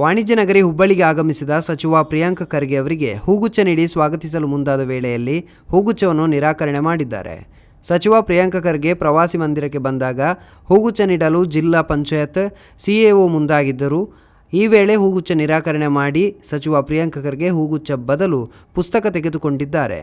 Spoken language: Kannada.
ವಾಣಿಜ್ಯ ನಗರಿ ಹುಬ್ಬಳ್ಳಿಗೆ ಆಗಮಿಸಿದ ಸಚಿವ ಪ್ರಿಯಾಂಕ ಖರ್ಗೆ ಅವರಿಗೆ ಹೂಗುಚ್ಛ ನೀಡಿ ಸ್ವಾಗತಿಸಲು ಮುಂದಾದ ವೇಳೆಯಲ್ಲಿ ಹೂಗುಚ್ಛವನ್ನು ನಿರಾಕರಣೆ ಮಾಡಿದ್ದಾರೆ. ಸಚಿವ ಪ್ರಿಯಾಂಕ ಖರ್ಗೆ ಪ್ರವಾಸಿ ಮಂದಿರಕ್ಕೆ ಬಂದಾಗ ಹೂಗುಚ್ಛ ನೀಡಲು ಜಿಲ್ಲಾ ಪಂಚಾಯತ್, ಸಿಎಒ ಮುಂದಾಗಿದ್ದರು. ಈ ವೇಳೆ ಹೂಗುಚ್ಛ ನಿರಾಕರಣೆ ಮಾಡಿ ಸಚಿವ ಪ್ರಿಯಾಂಕ ಖರ್ಗೆ ಹೂಗುಚ್ಛ ಬದಲು ಪುಸ್ತಕ ತೆಗೆದುಕೊಂಡಿದ್ದಾರೆ.